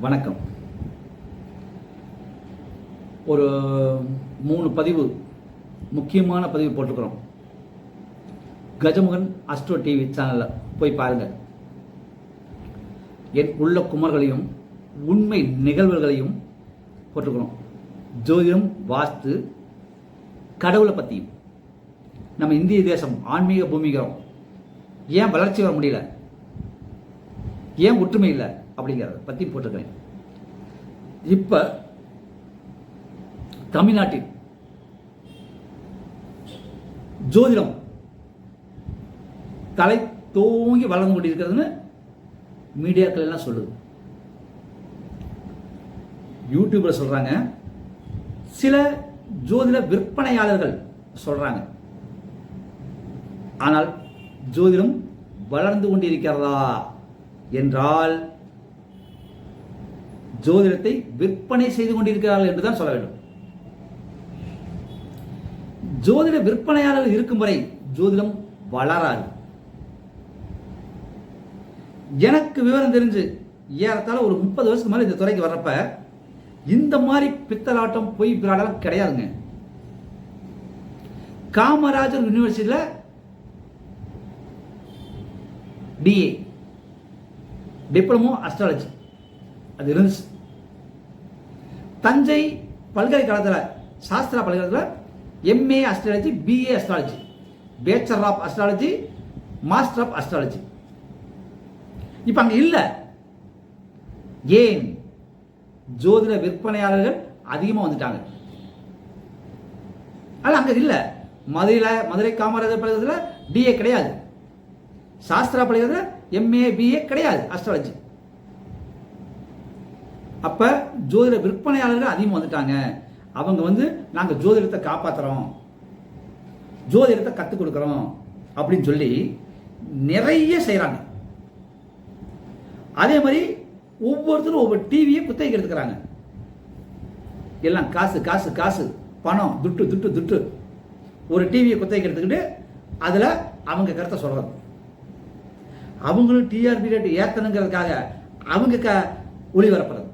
வணக்கம். ஒரு மூணு பதிவு முக்கியமான பதிவு போட்டிருக்கிறோம். கஜமுகன் அஸ்ட்ரோ டிவி சேனலில் போய் பாருங்கள். என் உள்ள குமர்களையும் உண்மை நிகழ்வுகளையும் போட்டிருக்கிறோம். ஜோதிடம் வாஸ்து கடவுளை பற்றியும் நம்ம இந்திய தேசம் ஆன்மீக பூமிகிறோம் ஏன் வளர்ச்சி வர முடியல? ஏன் ஒற்றுமை இல்லை? அப்படிங்கிறத பற்றி போட்டிருக்கிறேன். இப்போ தமிழ்நாட்டில் ஜோதிடம் தலை தோங்கி வளர்ந்து கொண்டிருக்கிறதுன்னு மீடியாக்கள் எல்லாம் சொல்லுது. யூடியூப்ல சொல்றாங்க. சில ஜோதிட விற்பனையாளர்கள் சொல்றாங்க. ஆனால் ஜோதிடம் வளர்ந்து கொண்டிருக்கிறதா? என்றால் ஜோதிடத்தை விற்பனை செய்து கொண்டிருக்கிறார்கள் என்றுதான் சொல்ல வேண்டும். ஜோதிட விற்பனையாளர்கள் இருக்கும் வரை ஜோதிடம் வளராது. எனக்கு விவரம் தெரிஞ்சு ஏறத்தாழ ஒரு முப்பது வருஷத்துக்கு மேலே இந்த துறைக்கு வர்றப்ப இந்த மாதிரி பித்தலாட்டம் பொய் பிராடம் கிடையாதுங்க. காமராஜர் யூனிவர்சிட்டியில் டிஏ டிப்ளமோ அஸ்ட்ராலஜி அது இருந்துச்சு. தஞ்சை பல்கலைக்கழகத்தில் சாஸ்திரா பல்கலைக்கழகத்தில் MA astrology BA astrology bachelor of astrology master of astrology இப்போ அங்கே இல்லை. ஏன்? ஜோதிட விற்பனையாளர்கள் அதிகமாக வந்துட்டாங்க. ஆனால் அங்கே இல்லை. மதுரையில் மதுரை காமராஜர் பல்கலைக்கழகத்தில் டிஏ கிடையாது. சாஸ்திரா பல்கலைக்கழகத்தில் எம்ஏ பிஏ கிடையாது அஸ்ட்ராலஜி அப்போ ஜோதிட விற்பனையாளர்கள் அதிகமாக வந்துட்டாங்க. அவங்க வந்து நாங்கள் ஜோதிடத்தை காப்பாற்றுறோம் ஜோதிடத்தை கற்றுக் கொடுக்குறோம். அப்படின்னு சொல்லி நிறைய செய்கிறாங்க அதே மாதிரி ஒவ்வொருத்தரும் ஒவ்வொரு டிவியை குத்தகைக்கு எடுத்துக்கிறாங்க. எல்லாம் காசு காசு காசு பணம் துட்டு துட்டு துட்டு. ஒரு டிவியை குத்தகைக்கு எடுத்துக்கிட்டு அதில் அவங்க கருத்தை சொல்கிறது அவங்களும் டிஆர்பி ரேட்டு ஏற்றணுங்கிறதுக்காக அவங்க க ஒளிபரப்புறது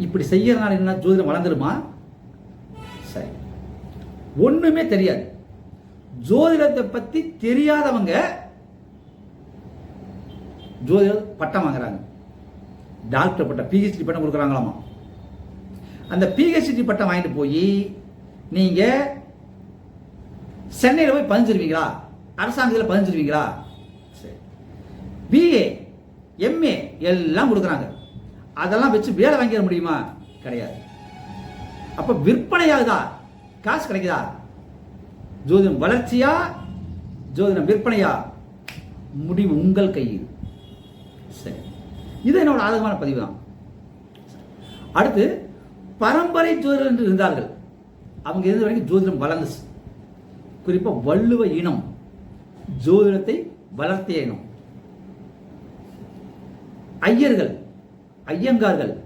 இப்படி செய்யறதுனால என்ன ஜோதிடம் வளர்ந்துருமா? சரி. ஒண்ணுமே தெரியாது. ஜோதிடத்தை பத்தி தெரியாதவங்க ஜோதிட பட்டம் வாங்குறாங்க. டாக்டர் பட்டம் பிஹெச்டி பட்டம் கொடுக்குறாங்களாமா? அந்த பிஹெச்டி பட்டம் வாங்கிட்டு போய் நீங்க சென்னையில் போய் பதிஞ்சிருவீங்களா? அரசாங்கத்தில் பதிஞ்சிருவீங்களா? சரி. பிஏ எம்ஏ எல்லாம் கொடுக்குறாங்க. அதெல்லாம் வச்சு வேலை வாங்கிட முடியுமா? கிடையாது. அப்போ விற்பனையாகுதா? காசு கிடைக்குதா? ஜோதிடம் வளர்ச்சியா? ஜோதிடம் விற்பனையா? முடிவு உங்கள் கையில். சரி. இது என்னோட ஆதகமான பதிவு தான் அடுத்து பரம்பரை ஜோதிடர் என்று இருந்தார்கள். அவங்க இருந்த வரைக்கும் ஜோதிடம் வளர்ந்துச்சு. குறிப்பாக வள்ளுவ இனம் ஜோதிடத்தை வளர்த்திய இனம். ஐயர்கள் ஐயங்கார்கள்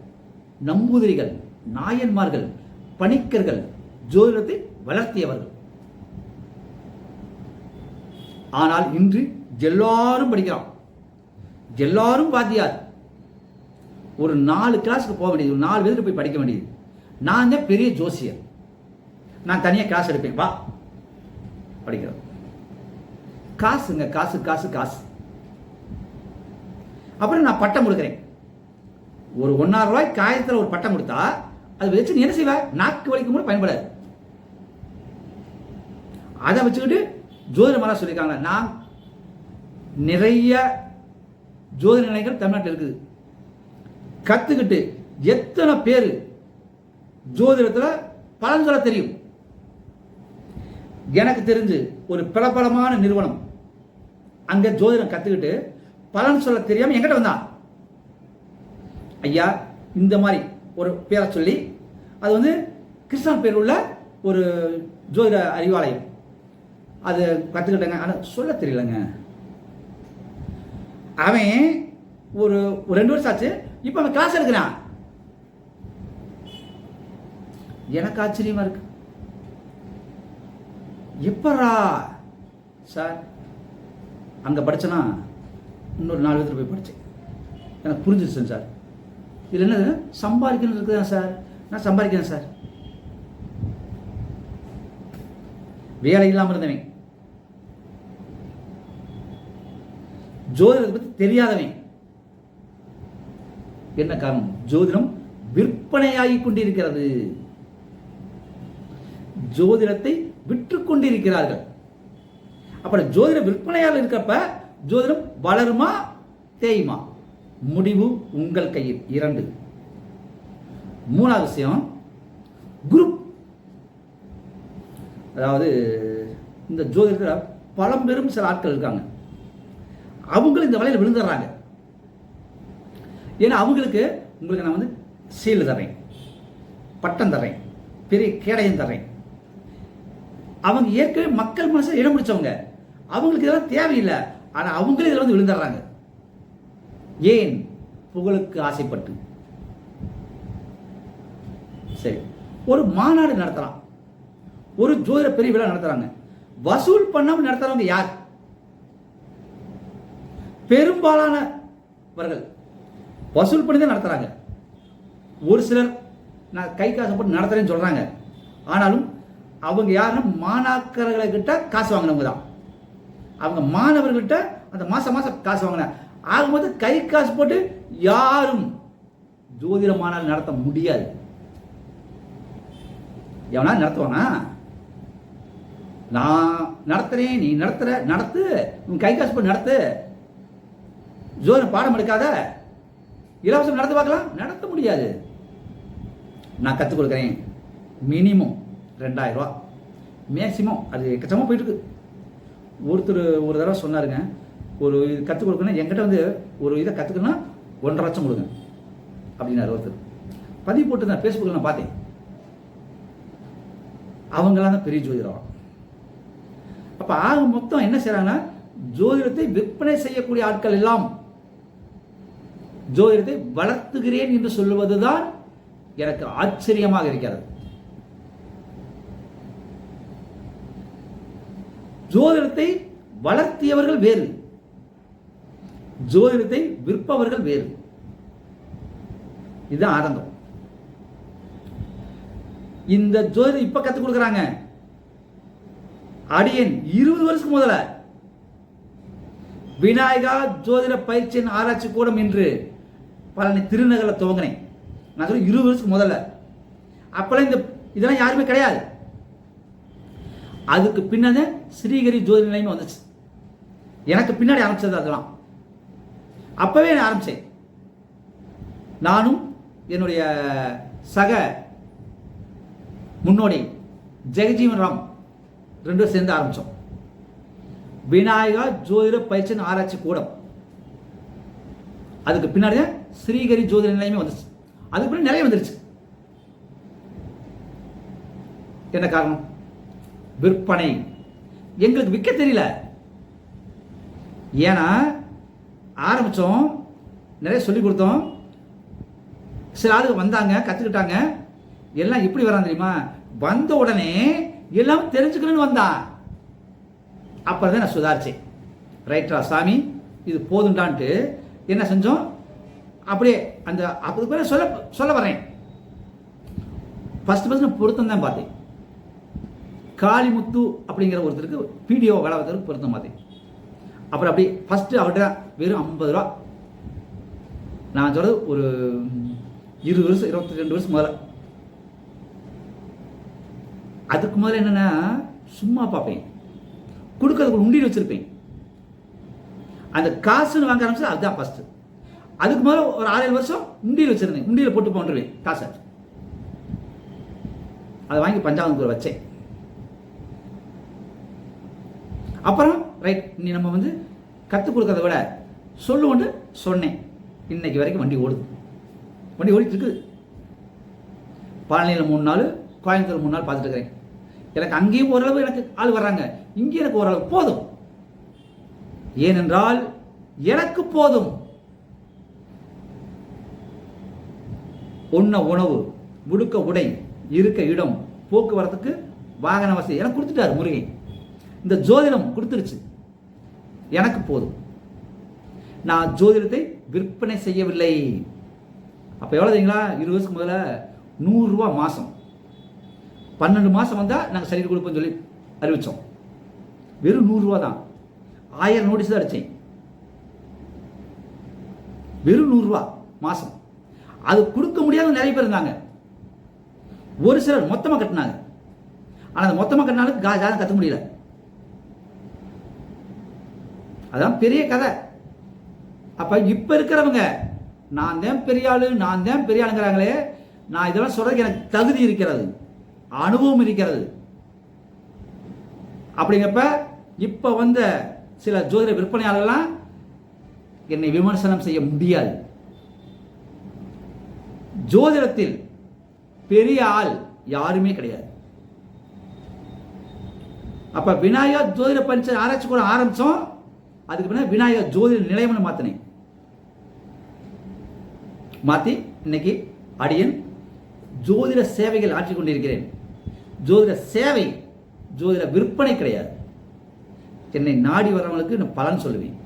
நம்பூதிரிகள் நாயன்மார்கள் பணிக்கர்கள் ஜோதிடத்தை வளர்த்தியவர்கள். ஆனால் இன்று எல்லாரும் படிக்கிறோம் எல்லாரும் பாத்தியார் ஒரு நாலு கிளாஸுக்கு போக வேண்டியது ஒரு நாலு பேருக்கு போய் படிக்க வேண்டியது. நான் தான் பெரிய ஜோசியர். நான் தனியாக கிளாஸ் எடுப்பேன். வா. படிக்கிறோம். காசுங்க காசு காசு காசு. அப்புறம் நான் பட்டம் கொடுக்குறேன். ஒரு ஒன்னாயிரம் ரூபாய் காயத்தில் ஒரு பட்டம் கொடுத்தா அதை வச்சு நீ என்ன செய்வ? நாக்கு வலிக்கும் கூட பயன்படாது. அதை வச்சுக்கிட்டு ஜோதிடமெல்லாம் சொல்லியிருக்காங்க. நான் நிறைய ஜோதிட நிலையங்கள் தமிழ்நாட்டில் இருக்குது. கற்றுக்கிட்டு எத்தனை பேர் ஜோதிடத்தில் பலன் சொல்ல தெரியும்? எனக்கு தெரிஞ்சு ஒரு பிரபலமான நிறுவனம் அங்கே ஜோதிடம் கற்றுக்கிட்டு பலன் சொல்ல தெரியாமல் எங்கிட்ட வந்தான். ஐயா இந்த மாதிரி ஒரு பேரை சொல்லி அது வந்து கிருஷ்ணன் பேர் உள்ள ஒரு ஜோதிட அறிவாலயம். அது கற்றுக்கிட்டேங்க ஆனால் சொல்ல தெரியலங்க. அவன் ஒரு ரெண்டு வருஷம் ஆச்சு. இப்போ அவன் கிளாஸ் எடுக்கிறான். எனக்கு ஆச்சரியமா இருக்கு. எப்பரா சார் அங்கே படிச்சனா இன்னொரு நாலு விதத்தில் போய் படித்தேன் எனக்கு புரிஞ்சிருச்சு சார். இதில் என்னது? சம்பாதிக்கணும் இருக்குதா சார்? நான் சம்பாதிக்கிறேன் சார். வேலை இல்லாமல் இருந்தவன். ஜோதிடத்தை பற்றி தெரியாதவன். என்ன காரணம்? ஜோதிடம் விற்பனையாகி கொண்டிருக்கிறது. ஜோதிடத்தை விற்று கொண்டிருக்கிறார்கள். அப்புறம் ஜோதிட விற்பனையாளர் இருக்கப்ப ஜோதிடம் வளருமா தேயுமா? முடிவு உங்கள் கையில். இரண்டு. மூணாவது விஷயம் குரூப். அதாவது இந்த ஜோதிடத்தில் பழம்பெரும் சில ஆட்கள் இருக்காங்க. அவங்களும் இந்த வலையில் விழுந்துடுறாங்க. ஏன்னா அவங்களுக்கு உங்களுக்கு நான் வந்து சீல் தரேன் பட்டம் தரேன் பெரிய கேடயம் தரேன் அவங்க ஏற்கனவே மக்கள் மனசில் இடம் பிடிச்சவங்க. அவங்களுக்கு இதெல்லாம் தேவையில்லை. ஆனால் அவங்களே இதில் வந்து விழுந்துடுறாங்க. ஏன் புகழுக்கு ஆசைப்பட்டு? சரி ஒரு மாநாடு நடத்தலாம். ஒரு ஜோதிட பெரிய விழா நடத்துறாங்க. வசூல் பண்ணாமல் நடத்துறவங்க யார்? பெரும்பாலானவர்கள் வசூல் பண்ணி தான் நடத்துறாங்க. ஒரு சிலர் நான் கை காசு போட்டு நடத்துறேன்னு சொல்றாங்க. ஆனாலும் அவங்க யாருன்னா மாணாக்கர்களை கிட்ட காசு வாங்கினவங்க தான். அவங்க மாணவர்கள்கிட்ட அந்த மாசம் மாசம் காசு வாங்கின ஆகும்போது கை காசு போட்டு யாரும் ஜோதிட மாநாடு நடத்த முடியாது. எவனா நடத்துவானா? நான் நடத்துறேன் நீ நடத்துற நடத்து. உன் கை காசு போட்டு நடத்து. ஜோதிடம் பாடம் எடுக்காத. இலவசம் நடத்து பார்க்கலாம். நடத்த முடியாது. நான் கற்றுக் கொடுக்குறேன். மினிமம் ரெண்டாயிரம் ரூபா. மேக்சிமம் அது எக்கச்சமாக போயிட்டுருக்கு ஒருத்தர் ஒரு தடவை சொன்னாருங்க. ஒரு இது கற்றுக் கொடுக்கணும் என்கிட்ட வந்து ஒரு இதை கற்றுக்கணும்னா ஒன்றரை லட்சம் கொடுங்க. அப்படின்னாரு ஒருத்தர். பதிவு போட்டு நான் ஃபேஸ்புக்கில் நான் பார்த்தேன். அவங்களாம் தான் பெரிய ஜோதிடம் அப்போ ஆக மொத்தம் என்ன செய்கிறாங்கன்னா ஜோதிடத்தை விற்பனை செய்யக்கூடிய ஆட்கள் எல்லாம் ஜோதிடத்தை வளர்த்துகிறேன் என்று சொல்லுவதுதான் எனக்கு ஆச்சரியமாக இருக்கிறது. ஜோதிடத்தை வளர்த்தியவர்கள் வேறு. ஜோதிடத்தை விற்பவர்கள் வேறு. இதுதான் ஆரம்பம். இந்த ஜோதிடம் இப்ப கத்துக் கொடுக்குறாங்க. அடியன் இருபது வருஷத்துக்கு முதல்ல. விநாயகா ஜோதிட பயிற்சியின் ஆராய்ச்சி கூடம் என்று பழனி திருநகரில் துவங்கினேன். நான் சொல்ல இருபது வருஷத்துக்கு முதல்ல. அப்பெல்லாம் இந்த இதெல்லாம் யாருமே கிடையாது. அதுக்கு பின்னாடி ஸ்ரீகரி ஜோதி நிலையம் வந்துச்சு. எனக்கு பின்னாடி அமைச்சது அதெல்லாம். அப்போவே நான் ஆரம்பித்தேன் நானும் என்னுடைய சக முன்னோடி ஜெகஜீவன் ராம் ரெண்டும் சேர்ந்து ஆரம்பித்தோம் விநாயகா ஜோதிட பயிற்சி ஆராய்ச்சி கூடம். அதுக்கு பின்னாடி தான் ஸ்ரீகரி ஜோதிட நிலையமே வந்துச்சு. அதுக்கு பின்னாடி நிறைய வந்துருச்சு. என்ன காரணம்? விற்பனை. எங்களுக்கு விற்க தெரியல. ஏன்னா ஆரம்பித்தோம் நிறைய சொல்லி கொடுத்தோம். சில ஆளுங்க வந்தாங்க கற்றுக்கிட்டாங்க எல்லாம் எப்படி வரான் தெரியுமா? வந்த உடனே எல்லாம் தெரிஞ்சுக்கணும்னு வந்தான் அப்புறம் தான் நான் சுதாரிச்சேன் ரைட்ரா சாமி இது போதுண்டான்ட்டு என்ன செஞ்சோம்? அப்படியே அந்த அப்போது பேர் சொல்ல சொல்ல வரேன் ஃபஸ்ட்டு ஃபஸ்ட் நான் பொருத்தம் தான் பார்த்தேன். காளிமுத்து அப்படிங்கிற ஒருத்தருக்கு பிடிஓ வேளாவதற்கு பொருத்தம் பார்த்தேன். அப்புறம் அப்படி ஃபஸ்ட்டு அவர்கிட்ட வெறும் ஐம்பது ரூபா. நான் சொல்கிறது ஒரு இருபது வருஷம் இருபத்தி ரெண்டு வருஷம் முதல்ல. அதுக்கு முதல்ல என்னென்னா சும்மா பார்ப்பேன். கொடுக்கறதுக்கு உண்டியில் வச்சுருப்பேன். அந்த காசுன்னு வாங்க ஆரம்பிச்சது அதுதான் ஃபஸ்ட்டு அதுக்கு முதல்ல ஒரு ஆறு ஏழு வருஷம் உண்டியில் வச்சுருந்தேன். உண்டியில் போட்டு போன்றுவேன் காசை. அதை வாங்கி பஞ்சாபத்துக்கு வச்சேன். அப்புறம் ரைட் நீ நம்ம வந்து கற்றுக் கொடுக்கறத விட சொல்லுவோன்னு சொன்னேன். இன்னைக்கு வரைக்கும் வண்டி ஓடுது. வண்டி ஓடிட்டு இருக்குது. பழனியில் மூணு நாள் கோயம்புத்தூர் மூணு நாள் பார்த்துட்டு இருக்கிறேன் எனக்கு அங்கேயும் ஓரளவு எனக்கு ஆள் வர்றாங்க. இங்கே எனக்கு ஓரளவு போதும். ஏனென்றால் எனக்கு போதும். உண்ண உணவு முடுக்க உடை இருக்க இடம் போக்குவரத்துக்கு வாகன வசதி. எனக்கு கொடுத்துட்டாரு முருகன் இந்த ஜோதிடம் கொடுத்துருச்சு. எனக்கு போதும். நான் ஜோதிடத்தை விற்பனை செய்யவில்லை. அப்போ எவ்வளோ தெரியுங்களா? இருபது வருஷத்துக்கு முதல்ல நூறுரூவா மாதம் பன்னெண்டு மாதம் வந்தால் நாங்கள் சரி கொடுப்போம்னு சொல்லி அறிவித்தோம் வெறும் நூறுரூவா தான். ஆயிரம் நோட்டீஸ் தான் அடித்தேன் வெறும் நூறுரூவா மாதம் அது கொடுக்க முடியாத நிறைய பேர் இருந்தாங்க. ஒரு சிலர் மொத்தமாக கட்டினாங்க. ஆனால் அந்த மொத்தமாக கட்டினாலும் கா ஜாதகம் கற்று முடியல. அதான் பெரிய கதை. அப்போ இப்போ இருக்கிறவங்க நான் தான் பெரிய ஆளு நான் தான் பெரிய ஆளுங்கிறாங்களே நான் இதெல்லாம் சொல்றதுக்கு எனக்கு தகுதி இருக்கிறது அனுபவம் இருக்கிறது. அப்படிங்கிறப்ப இப்போ வந்த சில ஜோதிட விற்பனையாளர்கள்லாம் என்னை விமர்சனம் செய்ய முடியாது. ஜோதிடத்தில் பெரிய ஆள் யாருமே கிடையாது. அப்ப விநாயகர் ஜோதிட பரிசு ஆராய்ச்சி கூட ஆரம்பிச்சோம். அதுக்கு பின்னா விநாயகர் ஜோதிட நிலையம்னு மாத்தினேன். மாத்தி இன்னைக்கு அடியன் ஜோதிட சேவைகள் ஆற்றி கொண்டிருக்கிறேன். ஜோதிட சேவை ஜோதிட விற்பனை கிடையாது. என்னை நாடி வரவங்களுக்கு நான் பலன் சொல்லுவேன்.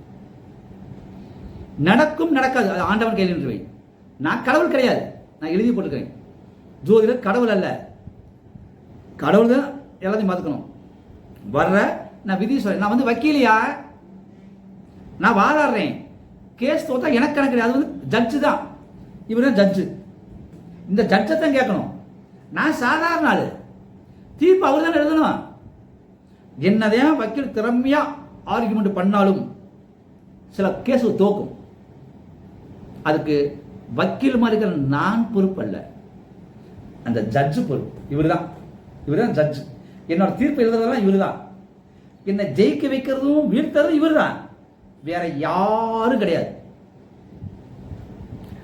நடக்கும் நடக்காது அது ஆண்டவன் கையில் நின்றுவேன் வை. நான் கடவுள் கிடையாது நான் எழுதி போட்டுக்கிறேன் ஜோதிடர் கடவுள் அல்ல. கடவுள் தான் எல்லாத்தையும் பார்த்துக்கணும். வர்ற நான் விதி சொல்றேன். நான் வந்து வக்கீலியா? நான் வாதாடுறேன். கேஸ் தோத்தா எனக்கு கணக்கு அது வந்து ஜட்ஜு தான். இவர் தான் ஜட்ஜு இந்த ஜட்ஜை தான் கேட்கணும். நான் சாதாரண ஆள். தீர்ப்பு அவர் தான் எழுதணும். என்னதான் வக்கீல் திறமையாக ஆர்குமெண்ட் பண்ணாலும் சில கேஸ் தோக்கும். அதுக்கு வக்கீல் மாதிரி இருக்கிற நான் பொறுப்பு அல்ல. அந்த ஜட்ஜு பொறுப்பு. இவர் தான். இவர் தான் ஜட்ஜு என்னோட தீர்ப்பு எழுதுறதெல்லாம் இவர் தான். என்னை ஜெயிக்க வைக்கிறதும் வீழ்த்துறதும் இவர் தான். வேற யாரும் கிடையாது.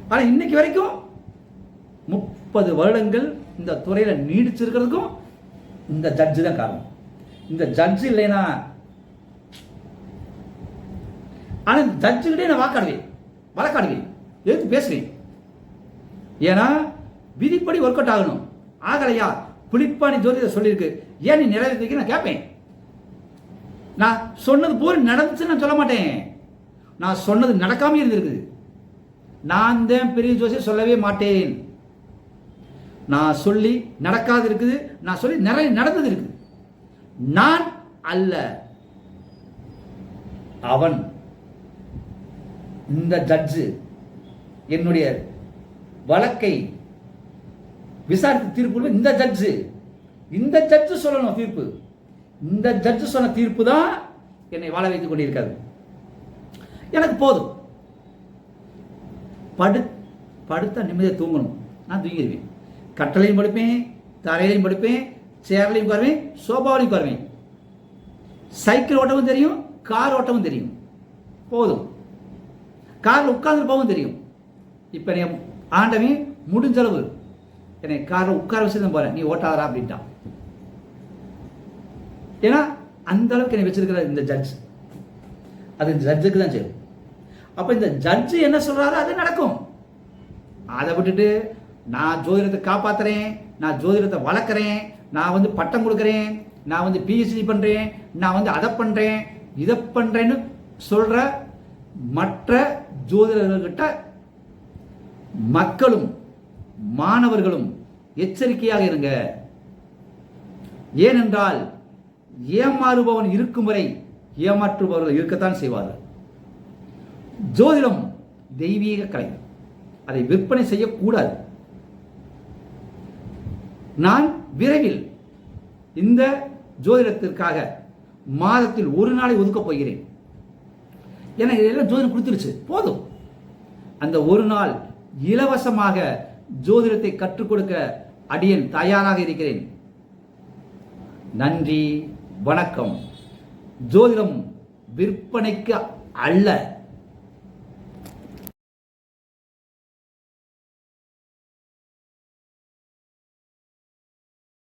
ஆனால் இன்னைக்கு வரைக்கும் முப்பது வருடங்கள் இந்த துறையில் நீடிச்சிருக்கிறதுக்கும் இந்த ஜட்ஜு தான் காரணம். இந்த ஜட்ஜு இல்லைன்னா ஆனால் இந்த ஜட்ஜுக்கிட்டே நான் வாக்காடுவேன். வழக்காடுவேன். எடுத்து பேசுவேன்? ஏன்னா விதிப்படி ஒர்க் அவுட் ஆகணும். ஆகலையா? புளிப்பாணி ஜோதிடர் சொல்லியிருக்கு. ஏன் நீ நிறைவேற்றிக்க நான் கேட்பேன் நான் சொன்னது போல் நடந்துச்சுன்னு நான் சொல்ல மாட்டேன். நான் சொன்னது நடக்காம இருந்திருக்குது. நான் தான் பெரிய ஜோசியர் சொல்லவே மாட்டேன். நான் சொல்லி நடக்காது இருக்குது. நான் சொல்லி நிறைய நடந்தது இருக்குது. நான் அல்ல. அவன். இந்த ஜட்ஜு என்னுடைய வழக்கை விசாரித்து தீர்ப்பு இந்த ஜட்ஜு இந்த ஜட்ஜு சொல்லணும் தீர்ப்பு. இந்த ஜட்ஜு சொன்ன தீர்ப்பு தான் என்னை வாழ வைத்துக் கொண்டிருக்காது எனக்கு போதும். படு படுத்த நிம்மதியாக தூங்கணும். நான் தூங்கிடுவேன். கட்டளையும் படுப்பேன் தரையிலையும் படுப்பேன் சேர்லையும் உட்காருவேன் சோபாவிலையும் உட்காருவேன். சைக்கிள் ஓட்டவும் தெரியும் கார் ஓட்டவும் தெரியும். போதும். காரில் உட்கார்ந்து போகவும் தெரியும். இப்போ நீ ஆண்டவன் முடிஞ்சளவு என்னை காரில் உட்கார வச்சு தான் போகிறேன் நீ ஓட்டாதரா அப்படின்ட்டான். ஏன்னா அந்த அளவுக்கு என்னை வச்சிருக்கிற இந்த ஜட்ஜ் அது இந்த ஜட்ஜுக்கு தான் செய்யும். அப்போ இந்த ஜட்ஜு என்ன சொல்கிறாரோ அது நடக்கும். அதை விட்டுட்டு நான் ஜோதிடத்தை காப்பாத்துறேன் நான் ஜோதிடத்தை வளர்க்குறேன் நான் வந்து பட்டம் கொடுக்குறேன் நான் வந்து பிஹெச்டி பண்ணுறேன் நான் வந்து அதை பண்ணுறேன் இதை பண்ணுறேன்னு சொல்கிற மற்ற ஜோதிடர்கள்கிட்ட மக்களும் மாணவர்களும் எச்சரிக்கையாக இருங்க. ஏனென்றால் ஏமாறுபவன் இருக்கும் வரை ஏமாற்றுபவர்கள் இருக்கத்தான் செய்வார்கள். ஜோதிடம் தெய்வீக கலை. அதை விற்பனை செய்யக்கூடாது. நான் விரைவில் இந்த ஜோதிடத்திற்காக மாதத்தில் ஒரு நாளை ஒதுக்கப் போகிறேன். எனக்கு இதெல்லாம் ஜோதிடம் கொடுத்துருச்சு. போதும். அந்த ஒரு நாள் இலவசமாக ஜோதிடத்தை கற்றுக் கொடுக்க அடியன் தயாராக இருக்கிறேன். நன்றி. வணக்கம். ஜோதிடம் விற்பனைக்கு அல்ல.